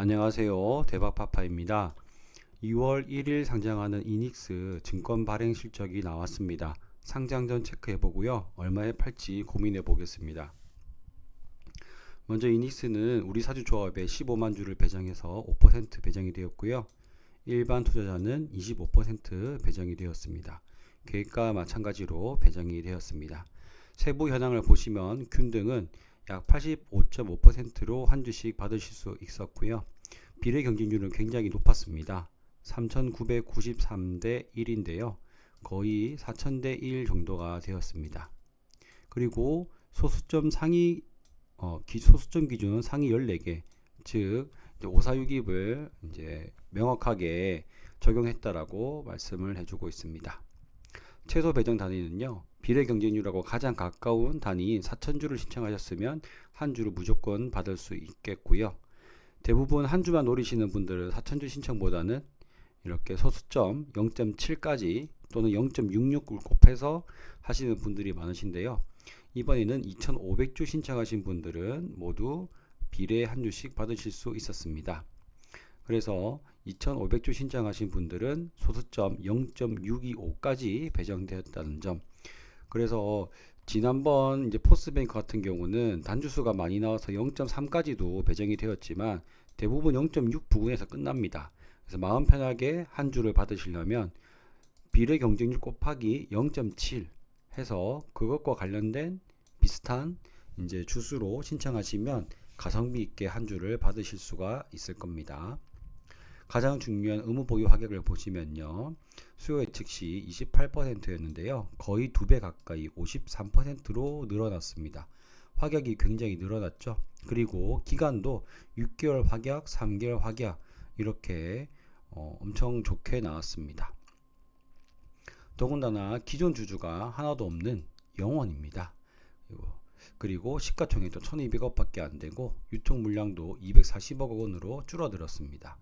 안녕하세요. 대박파파입니다. 2월 1일 상장하는 이닉스 증권 발행 실적이 나왔습니다. 상장 전 체크해 보고요. 얼마에 팔지 고민해 보겠습니다. 먼저 이닉스는 우리 사주 조합에 15만 주를 배정해서 5% 배정이 되었고요. 일반 투자자는 25% 배정이 되었습니다. 계획과 마찬가지로 배정이 되었습니다. 세부 현황을 보시면 균등은 약 85.5%로 한 주씩 받으실 수 있었고요. 비례 경쟁률은 굉장히 높았습니다. 3,993대 1인데요. 거의 4,000대 1 정도가 되었습니다. 그리고 소수점 상위 어, 기, 소수점 기준은 상위 14개, 즉 오사유깁을 이제 명확하게 적용했다라고 말씀을 해주고 있습니다. 최소 배정 단위는요. 비례 경쟁률하고 가장 가까운 단위인 4천주를 신청하셨으면 한 주를 무조건 받을 수 있겠고요. 대부분 한 주만 노리시는 분들은 4천주 신청보다는 이렇게 소수점 0.7까지 또는 0.66을 곱해서 하시는 분들이 많으신데요. 이번에는 2,500주 신청하신 분들은 모두 비례 한 주씩 받으실 수 있었습니다. 그래서 2,500주 신청하신 분들은 소수점 0.625까지 배정되었다는 점. 그래서 지난번 이제 포스뱅크 같은 경우는 단주수가 많이 나와서 0.3까지도 배정이 되었지만 대부분 0.6 부근에서 끝납니다. 그래서 마음 편하게 한 주를 받으시려면 비례 경쟁률 곱하기 0.7 해서 그것과 관련된 비슷한 이제 주수로 신청하시면 가성비 있게 한 주를 받으실 수가 있을 겁니다. 가장 중요한 의무 보유 가격을 보시면요. 수요 예측 시 28%였는데요. 거의 두 배 가까이 53%로 늘어났습니다. 화격이 굉장히 늘어났죠. 그리고 기간도 6개월 확약, 3개월 확약 이렇게 어, 엄청 좋게 나왔습니다. 더군다나 기존 주주가 하나도 없는 영원입니다. 그리고 시가총액도 1200억밖에 안 되고 유통 물량도 240억 원으로 줄어들었습니다.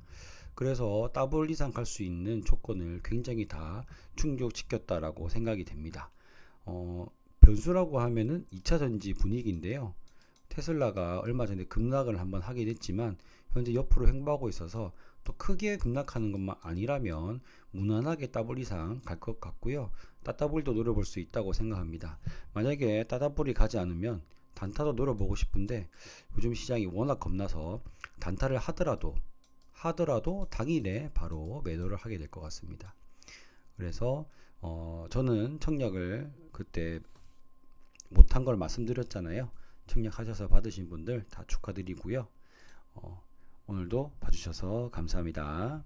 그래서 더블 이상 갈 수 있는 조건을 굉장히 다 충족시켰다라고 생각이 됩니다. 어, 변수라고 하면은 2차 전지 분위기인데요. 테슬라가 얼마 전에 급락을 한번 하긴 했지만 현재 옆으로 행보하고 있어서 또 크게 급락하는 것만 아니라면 무난하게 더블 이상 갈 것 같고요. 따따블도 노려볼 수 있다고 생각합니다. 만약에 따따블이 가지 않으면 단타도 노려보고 싶은데 요즘 시장이 워낙 겁나서 단타를 하더라도 하더라도 당일에 바로 매도를 하게 될 것 같습니다. 그래서 어, 저는 청약을 그때 못한 걸 말씀드렸잖아요. 청약하셔서 받으신 분들 다 축하드리고요. 어, 오늘도 봐주셔서 감사합니다.